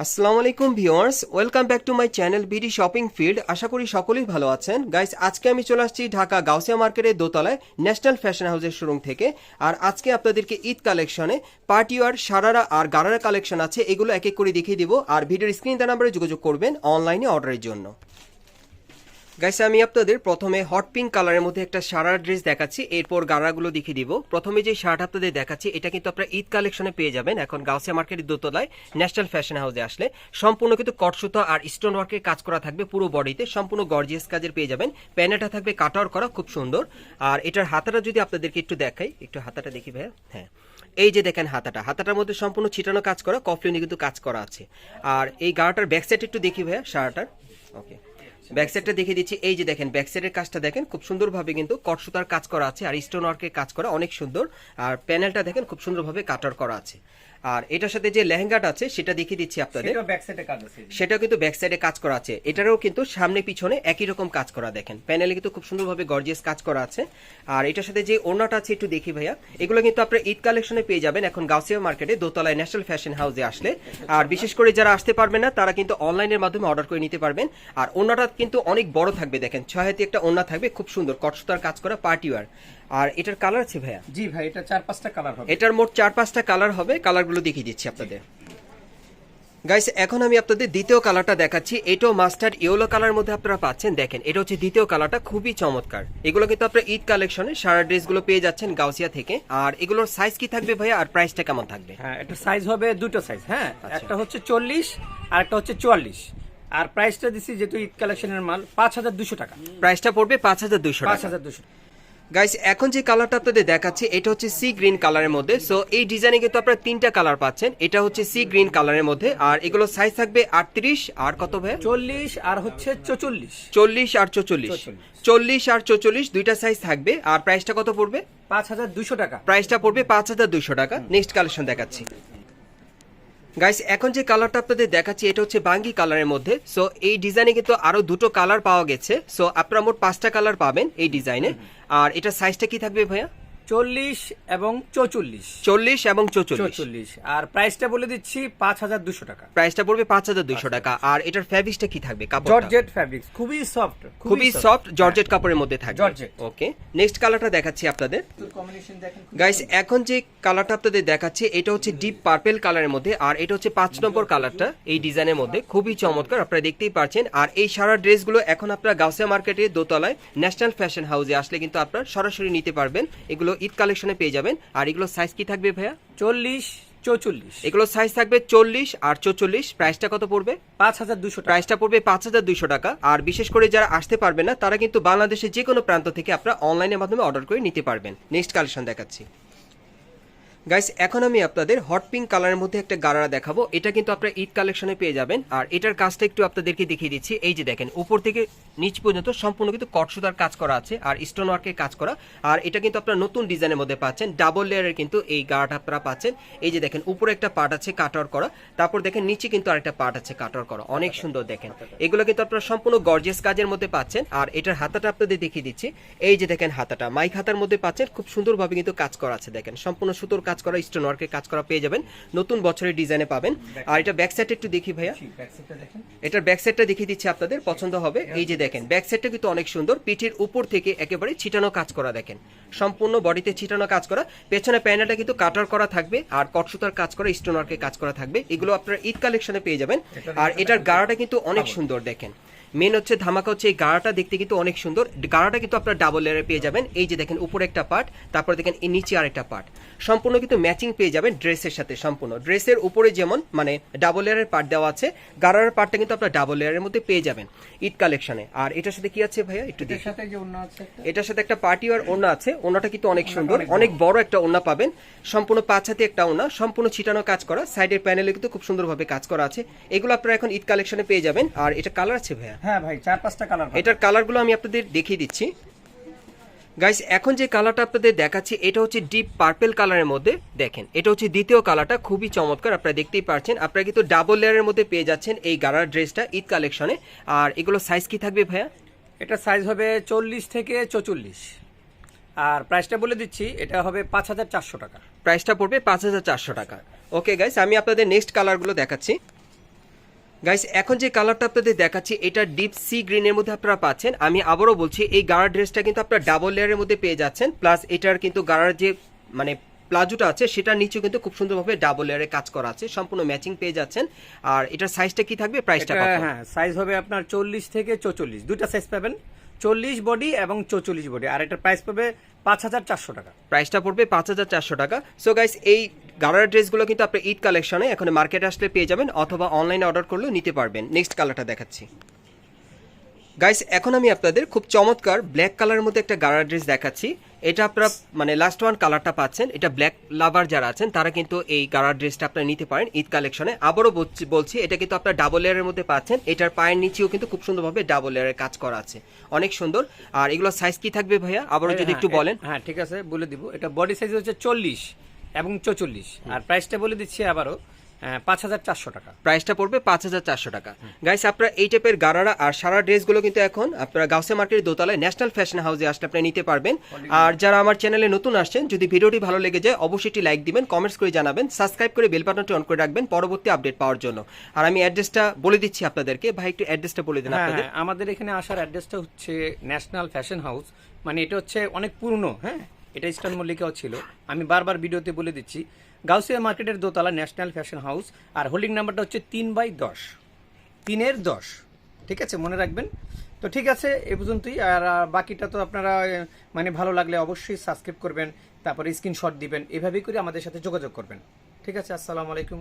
আসসালামু আলাইকুম viewers, welcome back to my channel BD shopping field. আশা করি সকলেই ভালো আছেন। গাইস, আজকে আমি চলে আসছি ঢাকা গাউসিয়া মার্কেটের দোতলায় ন্যাশনাল ফ্যাশন হাউসের শোরুম থেকে। আর আজকে আপনাদেরকে ঈদ কালেকশনে পার্টি ওয়ার, সারারা আর গারারা কালেকশন আছে, এগুলো এক এক করে দেখিয়ে দিব। আর ভিডিওর স্ক্রিন নাম্বারে যোগাযোগ করবেন অনলাইনে অর্ডারের জন্য। গাইস আমি আপনাদের প্রথমে হট পিঙ্ক কালারের মধ্যে একটা সারার ড্রেস দেখাচ্ছি। এরপর গারাগুলো দেখিয়ে দিব। প্রথমে যে শার্ট আপনাদের দেখাচ্ছি, এটা কিন্তু আপনারা ঈদ কালেকশনে পেয়ে যাবেন। এখন গাউসিয়া মার্কেটের দোতলায় ন্যাশনাল ফ্যাশন হাউসে আসলে। সম্পূর্ণ কিন্তু কটসুতা আর স্টোন ওয়ার্কের কাজ করা থাকবে পুরো বডিতে সম্পূর্ণ গর্জিয়াস কাজের পেয়ে যাবেন। প্যানেটা থাকবে কাটার করা, খুব সুন্দর। আর এটার হাতাটা যদি আপনাদেরকে একটু দেখাই, একটু হাতাটা দেখি ভাইয়া। হ্যাঁ। এই যে দেখেন হাতাটা, হাতাটার মধ্যে সম্পূর্ণ ছিটানো কাজ করা কফলিনে কিন্তু কাজ করা আছে। আর এই গাড়াটার ব্যাক সাইড একটু দেখি ভাইয়া শার্টার ওকে ব্যাক সাইডটা দেখিয়ে দিচ্ছি। এই যে দেখেন, ব্যাক সাইডের কাজটা দেখেন, খুব সুন্দরভাবে কিন্তু কটসুতার কাজ করা আছে আর স্টোন ওয়ার্কের কাজ করা অনেক সুন্দর। আর প্যানেলটা দেখেন, খুব সুন্দরভাবে কাটার করা আছে। আর এটার সাথে যে লেহেঙ্গাটা আছে সেটা দেখিয়ে দিচ্ছি আপনাদের। সেটাও কিন্তু ব্যাক সাইডে কাজ করা আছে। এটারও কিন্তু সামনে পিছনে একই রকম কাজ করা দেখেন। প্যানেলে কিন্তু খুব সুন্দরভাবে গর্জিয়াস কাজ করা আছে। আর এটার সাথে যে ওড়নাটা আছে একটু দেখি ভাইয়া। এগুলো কিন্তু আপনারা ঈদ কালেকশনে পেয়ে যাবেন এখন গাউসিয়া মার্কেটে দোতলায় ন্যাশনাল ফ্যাশন হাউসে আসলে। আর বিশেষ করে যারা আসতে পারবেন না তারা কিন্তু অনলাইনের মাধ্যমে অর্ডার করে নিতে পারবেন। আর ওড়নাটা কিন্তু অনেক বড় থাকবে দেখেন। ছয় হাতি একটা ওড়না থাকবে খুব সুন্দর। কটসুতার কাজ করা পার্টি ওয়ার আর এটার কালার আছে ভাইয়া? জি ভাই এটা চার পাঁচটা কালার হবে। এটার মোট চার পাঁচটা কালার হবে কালারগুলো দেখিয়ে দিচ্ছি আপনাদের। গাইস এখন আমি আপনাদের দ্বিতীয় কালারটা দেখাচ্ছি। এটাও মাস্টার্ড ইয়েলো কালার মধ্যে আপনারা পাচ্ছেন। দেখেন এটা হচ্ছে দ্বিতীয় কালারটা খুবই চমৎকার। এগুলো কিন্তু আপনারা ঈদ কালেকশনে সারা ড্রেসগুলো পেয়ে যাচ্ছেন গাউসিয়া থেকে। আর এগুলোর সাইজ কি থাকবে ভাইয়া আর প্রাইসটা কেমন থাকবে? হ্যাঁ এটা সাইজ হবে দুটো সাইজ হ্যাঁ? আচ্ছা। একটা হচ্ছে চল্লিশ আর একটা হচ্ছে চুয়াল্লিশ। আর প্রাইসটা দিচ্ছি যেহেতু ঈদ কালেকশনের মাল পাঁচ হাজার দুশো টাকা। প্রাইসটা পড়বে পাঁচ হাজার দুশো পাঁচ হাজার দুশো গাইস এখন যে কালারটা আপনাদের দেখাচ্ছি এটা হচ্ছে সি গ্রিন কালারের মধ্যে। সো এই ডিজাইনে কিন্তু আপনারা তিনটা কালার পাচ্ছেন। এটা হচ্ছে সি গ্রিন কালারের মধ্যে। আর এগুলো সাইজ থাকবে আটত্রিশ আর কত ভাইয়া? চল্লিশ আর হচ্ছে চৌচল্লিশ। চল্লিশ আর চৌচল্লিশ। চল্লিশ আর চৌচল্লিশ দুইটা সাইজ থাকবে। আর প্রাইসটা কত পড়বে? পাঁচ হাজার দুশো টাকা। প্রাইসটা পড়বে পাঁচ হাজার দুইশো টাকা। নেক্সট কালেকশন দেখাচ্ছি। গাইস এখন যে কালারটা আপনাদের দেখাচ্ছি, এটা হচ্ছে বাঙ্গি কালারের মধ্যে। সো এই ডিজাইনে কিন্তু আরও দুটো কালার পাওয়া গেছে। সো আপনারা মোট পাঁচটা কালার পাবেন এই ডিজাইনে আর এটা সাইজটা কি থাকবে ভাইয়া? চল্লিশ এবং চৌচল্লিশ। চল্লিশ এবং চৌচল্লিশ। আর প্রাইসটা বলে দিচ্ছি পাঁচ হাজার দুশো টাকা। প্রাইসটা পড়বে পাঁচ হাজার দুইশো টাকা। আর এটার ফ্যাব্রিক্সটা কি থাকবে? জর্জেট ফ্যাব্রিক্স খুবই সফট খুবই সফট জর্জেট কাপড়ের মধ্যে থাকবে। Georgette। ওকে নেক্সট কালারটা দেখাচ্ছি আপনাদের। গাইস এখন যে কালারটা আপনাদের দেখাচ্ছি এটা হচ্ছে ডিপ পার্পেল কালারের মধ্যে আর এটা হচ্ছে পাঁচ নম্বর কালারটা এই ডিজাইনের মধ্যে। খুবই চমৎকার আপনারা দেখতেই পাচ্ছেন। আর এই সারা ড্রেসগুলো এখন আপনারা গাউসিয়া মার্কেটে দোতলায় ন্যাশনাল ফ্যাশন হাউসে আসলে কিন্তু আপনারা সরাসরি নিতে পারবেন। এগুলো ঈদ কালেকশনে পেয়ে যাবেন। আর এগুলো সাইজ কি থাকবে ভাইয়া? চল্লিশ চৌচল্লিশ। এগুলো সাইজ থাকবে চল্লিশ আর চৌচল্লিশ। প্রাইসটা কত পড়বে? পাঁচ হাজার দুশো প্রাইসটা পড়বে পাঁচ হাজার দুশো টাকা। আর বিশেষ করে যারা আসতে পারবে না তারা কিন্তু বাংলাদেশের যে কোনো প্রান্ত থেকে আপনারা অনলাইনের মাধ্যমে অর্ডার করে নিতে পারবেন। নেক্সট কালেকশন দেখাচ্ছি। গাইস এখন আমি আপনাদের হট পিঙ্ক কালারের মধ্যে একটা গারারা দেখাবো। এটা কিন্তু আপনারা ঈদ কালেকশনে পেয়ে যাবেন। আর এটার কাজটা একটু আপনাদেরকে দেখিয়ে দিচ্ছি। এই যে দেখেন, উপর থেকে নিচ পর্যন্ত সম্পূর্ণ কিন্তু কটসুতার কাজ করা আছে আর স্টোন ওয়ার্কের কাজ করা। আর এটা কিন্তু আপনারা নতুন ডিজাইনের মধ্যে পাচ্ছেন। ডাবল লেয়ারের কিন্তু এই গারাটা আপনারা পাচ্ছেন। এই যে দেখেন, উপরে একটা পার্ট আছে কাটার করা। তারপর দেখেন, নিচে কিন্তু আরেকটা পার্ট আছে কাটার করা। অনেক সুন্দর দেখেন। এগুলো কিন্তু আপনারা সম্পূর্ণ গর্জিয়াস কাজের মধ্যে পাচ্ছেন। আর এটার হাতাটা আপনাদের দেখিয়ে দিচ্ছি। এই যে দেখেন হাতাটা মাইক হাতার মধ্যে পাচ্ছেন। খুব সুন্দরভাবে কিন্তু কাজ করা আছে দেখেন। সম্পূর্ণ সুতোর কাজ করা স্টোন ওয়ার্কের কাজ করা পেয়ে যাবেন। নতুন বছরের ডিজাইনে পাবেন। আর এটা ব্যাক সাইড একটু দেখি ভাইয়া। সাইডটা এটার ব্যাক সাইডটা দেখিয়ে দিচ্ছি আপনাদের পছন্দ হবে। এই যে দেখেন ব্যাক সাইডটা কিন্তু অনেক সুন্দর। পিঠের উপর থেকে একেবারে ছিটানো কাজ করা দেখেন। সম্পূর্ণ বডিতে ছিটানো কাজ করা। পেছনে প্যানেলটা কিন্তু কাটার করা থাকবে আর কটসুতার কাজ করা স্টোন ওয়ার্কের কাজ করা থাকবে। এগুলো আপনারা ঈদ কালেকশনে পেয়ে যাবেন। আর এটার গাড়াটা কিন্তু অনেক সুন্দর দেখেন। মেন হচ্ছে ধামাকা হচ্ছে এই গাড়াটা দেখতে কিন্তু অনেক সুন্দর। গাড়াটা কিন্তু আপনার ডাবল লেয়ারে পেয়ে যাবেন। এই যে দেখেন উপরে একটা পার্ট তারপর দেখেন এই নিচে আরেকটা পার্ট সম্পূর্ণ কিন্তু ম্যাচিং পেয়ে যাবেন ড্রেসের সাথে সম্পূর্ণ। ড্রেসের উপরে যেমন মানে ডাবল লেয়ারের পার্ট দেওয়া আছে গাড়ার পার্টটা কিন্তু আপনার ডাবল লেয়ারের মধ্যে পেয়ে যাবেন ঈদ কালেকশনে আর এটার সাথে কি আছে ভাইয়া? একটু এটার সাথে যে অন্য আছে একটা। এটার সাথে একটা পার্টি আর ওড়না আছে। ওড়নাটা কিন্তু অনেক সুন্দর। অনেক বড়। একটা ওড়না পাবেন। সম্পূর্ণ পাঁচ হাতে একটা ওড়না। সম্পূর্ণ ছিটানো কাজ করা। সাইডের প্যানেলে কিন্তু খুব সুন্দরভাবে কাজ করা আছে। এগুলো আপনারা এখন ঈদ কালেকশনে পেয়ে যাবেন। আর এটা কালার আছে ভাইয়া? হ্যাঁ ভাই চার পাঁচটা কালার এটার কালারগুলো আমি আপনাদের দেখিয়ে দিচ্ছি। গাইস এখন যে কালারটা আপনাদের দেখাচ্ছি এটা হচ্ছে ডিপ পার্পেল কালারের মধ্যে দেখেন। এটা হচ্ছে দ্বিতীয় কালারটা খুবই চমৎকার আপনারা দেখতেই পাচ্ছেন আপনারা কিন্তু ডাবল লেয়ারের মধ্যে পেয়ে যাচ্ছেন এই গারার ড্রেসটা ঈদ কালেকশনে আর এগুলো সাইজ কি থাকবে ভাইয়া? এটা সাইজ হবে চল্লিশ থেকে চৌচল্লিশ। আর প্রাইসটা বলে দিচ্ছি এটা হবে পাঁচ হাজার চারশো টাকা। প্রাইসটা পড়বে পাঁচ হাজার চারশো টাকা। ওকে গাইস আমি আপনাদের নেক্সট কালারগুলো দেখাচ্ছি। গাইস এখন যে কালারটা আপনাদের দেখাচ্ছি এটা ডিপ সি গ্রিনের মধ্যে আপনারা পাচ্ছেন। আমি আবারও বলছি এই গাড়ার ড্রেসটা কিন্তু আপনারা ডাবল লেয়ারের মধ্যে পেয়ে যাচ্ছেন। প্লাস এটার কিন্তু গাড়ার যে মানে প্লাজোটা আছে সেটার নিচেও কিন্তু খুব সুন্দরভাবে ডাবল লেয়ারে কাজ করা আছে। সম্পূর্ণ ম্যাচিং পেয়ে যাচ্ছেন। আর এটার সাইজটা কি থাকবে? প্রাইসটা হ্যাঁ সাইজ হবে আপনার চল্লিশ থেকে চৌচল্লিশ। দুইটা সাইজ পাবেন। চল্লিশ বডি এবং চৌচল্লিশ বডি আর এটার প্রাইস পাবে পাঁচ হাজার চারশো টাকা। প্রাইসটা পড়বে পাঁচ হাজার চারশো টাকা। সো গাইস এই গাড়ার ড্রেসগুলো কিন্তু আপনি ঈদ কালেকশনে এখন মার্কেটে আসলে পেয়ে যাবেন অথবা অনলাইনে অর্ডার করলেও নিতে পারবেন। নেক্সট কালারটা দেখাচ্ছি। গাইস এখন আমি আপনাদের খুব চমৎকার ব্ল্যাক কালারের মধ্যে একটা গাড়ার ড্রেস দেখাচ্ছি। এটা আপনারা মানে লাস্ট ওয়ান কালারটা পাচ্ছেন। এটা ব্ল্যাক লাভার যারা আছেন তারা কিন্তু এই গাড়ার ড্রেসটা আপনারা নিতে পারেন ঈদ কালেকশনে আবারও বলছি- এটা কিন্তু আপনার ডাবল লেয়ারের মধ্যে পাচ্ছেন। এটার পায়ের নিচেও কিন্তু খুব সুন্দরভাবে ডাবল লেয়ারের কাজ করা আছে। অনেক সুন্দর। আর এগুলো সাইজ কি থাকবে ভাইয়া? আবারও যদি একটু হ্যাঁ, বলেন। হ্যাঁ ঠিক আছে বলে দিব। এটা বডি সাইজ হচ্ছে চল্লিশ। এবং চৌচল্লিশ। আর প্রাইসটা বলে দিচ্ছি আবারও পাঁচ হাজার চারশো টাকা। প্রাইসটা পড়বে পাঁচ হাজার চারশো টাকা। গাইস আপনারা এই টাইপের গারারা আর সারা ড্রেসগুলো কিন্তু এখন আপনারা গাউসে মার্কেটের দোতলায় ন্যাশনাল ফ্যাশন হাউসে আসলে আপনি নিতে পারবেন। আর যারা আমার চ্যানেলে নতুন আসছেন যদি ভিডিওটি ভালো লেগে যায় অবশ্যই একটি লাইক দিবেন কমেন্টস করে জানাবেন সাবস্ক্রাইব করে বেল বাটনটি অন করে রাখবেন পরবর্তী আপডেট পাওয়ার জন্য। আর আমি অ্যাড্রেসটা বলে দিচ্ছি আপনাদেরকে। ভাই একটু অ্যাড্রেসটা বলে দিন হ্যাঁ আপনাদের। হ্যাঁ, আমাদের এখানে আসার অ্যাড্রেসটা হচ্ছে ন্যাশনাল ফ্যাশন হাউস মানে এটা হচ্ছে অনেক পুরনো হ্যাঁ? এটা ইস্টার্ন মল্লিকাও ছিল। আমি বারবার ভিডিওতে বলে দিচ্ছি, গাউসিয়া মার্কেটের দোতলা ন্যাশনাল ফ্যাশন হাউস, আর হোল্ডিং নাম্বারটা হচ্ছে তিন বাই দশ। তিনের দশ। ঠিক আছে, মনে রাখবেন? তো ঠিক আছে, এ পর্যন্তই। আর বাকিটা তো আপনারা মানে ভালো লাগলে অবশ্যই সাবস্ক্রাইব করবেন, তারপরে স্ক্রিনশট দিবেন। এভাবেই করে আমাদের সাথে যোগাযোগ করবেন। ঠিক আছে, আসসালামু আলাইকুম।